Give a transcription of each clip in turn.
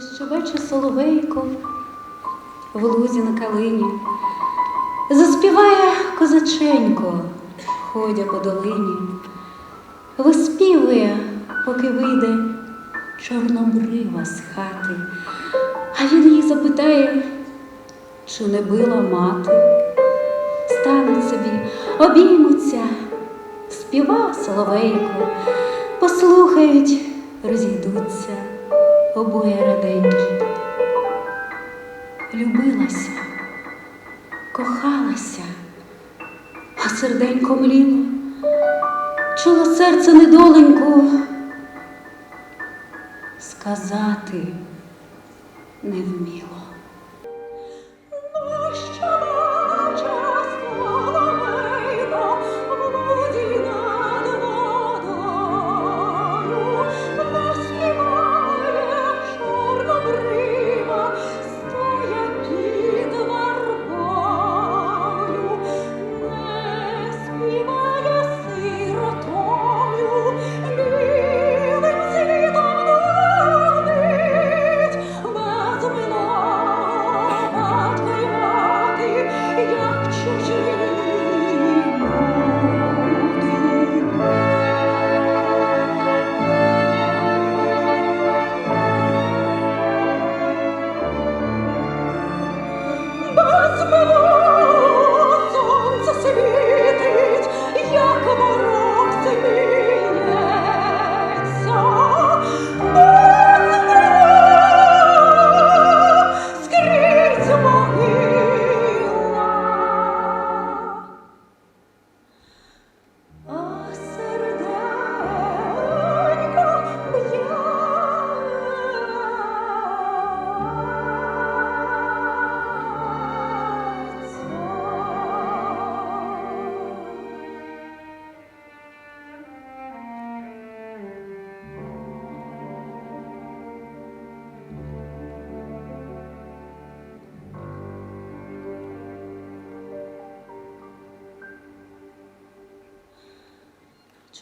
закликоче соловейко в лузі на калині, заспіває козаченько, ходя по долині, виспівує, поки вийде чорнобрива з хати, а він її запитає, чи не била мати. Стануть собі, обіймуться, співа соловейко, послухають, розійдуться обоє раденькі. Любилася, кохалася, а серденько мліло, чуло серце недоленьку, сказати не вміло.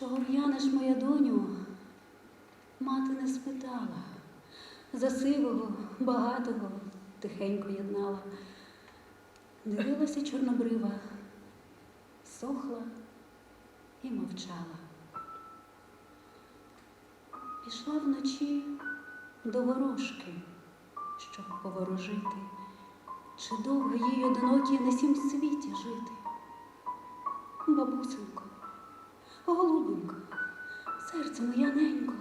Чого в'янеш, моя доню? Мати не спитала. За сивого, багатого тихенько єднала. Дивилася чорнобрива, сохла і мовчала. Пішла вночі до ворожки, щоб поворожити, чи довго їй одинокій на сім світі жити. Бабусенько, голубенько, серце моє ненько,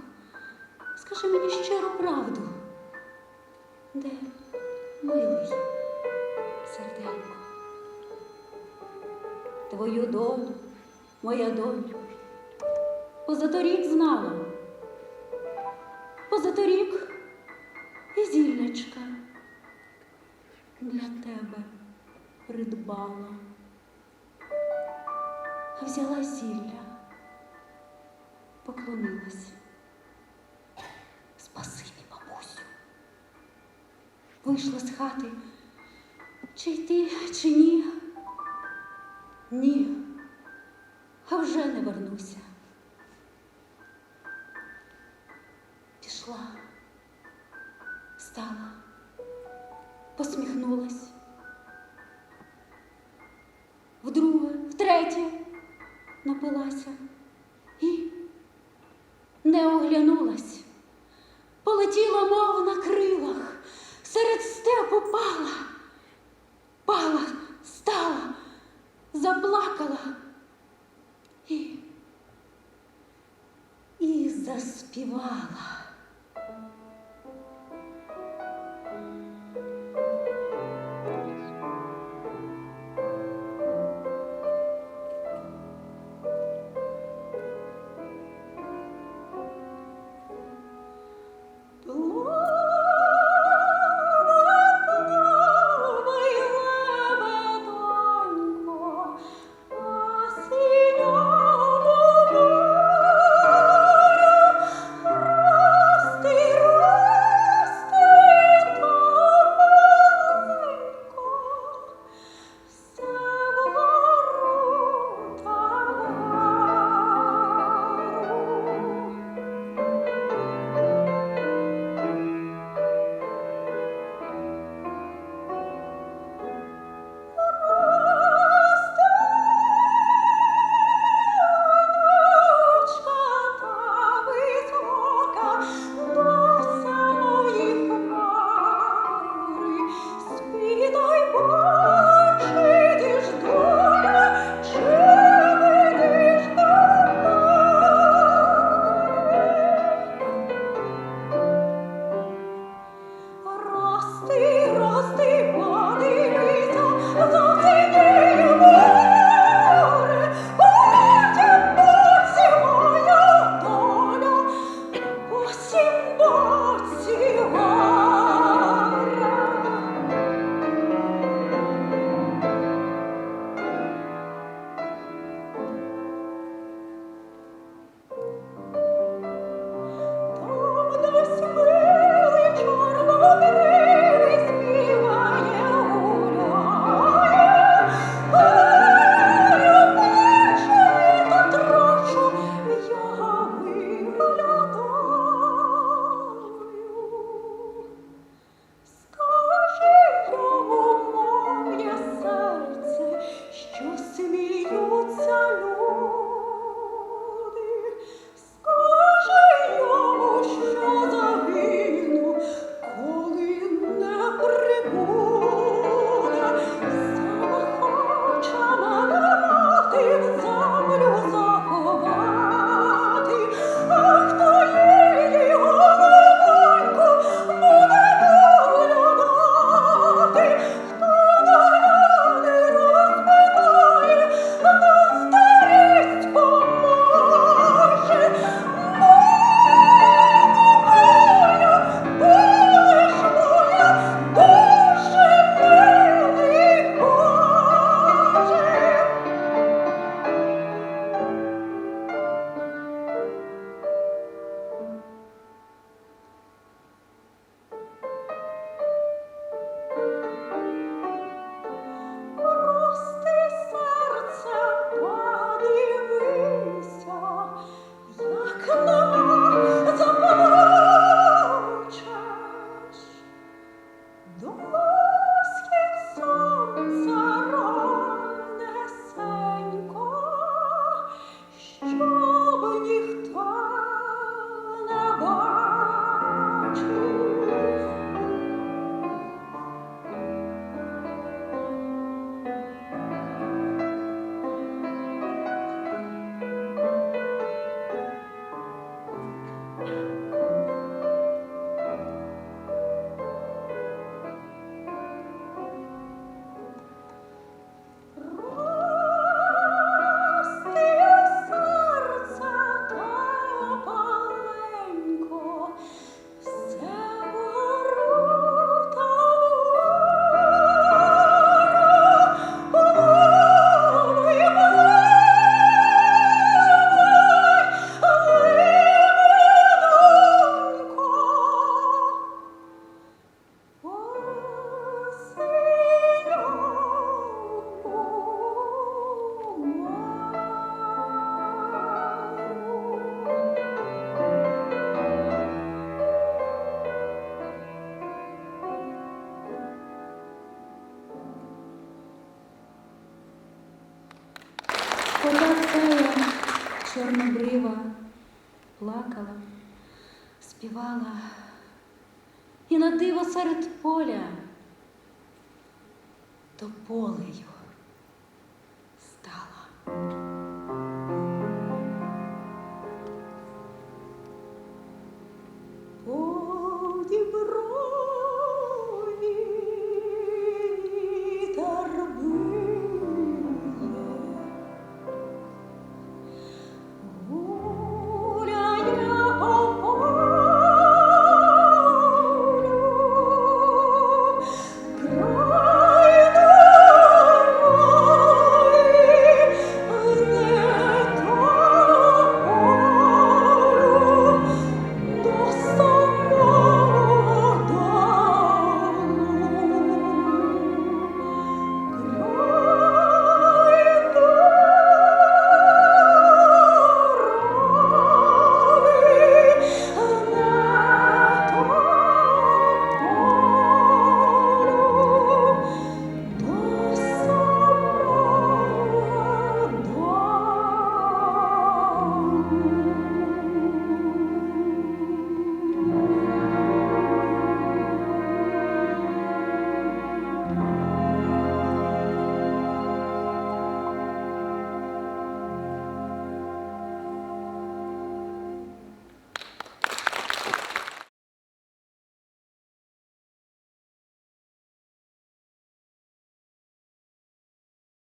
скажи мені щиру правду, де милий серденько, твою долю, моя долю, позаторік знала, позаторік і зіллячка для тебе придбала. Взяла зілля, поклонилась. Спасибі, бабусю. Вийшла з хати. Чи йти, чи ні? Ні. А вже не вернуся. Пішла, стала, посміхнулась. Вдруге, втретє напилася не оглянулась. Полетіла, мов на крилах, серед степу пала, пала, стала, заплакала і, і заспівала. Співала, і на диво серед поля тополею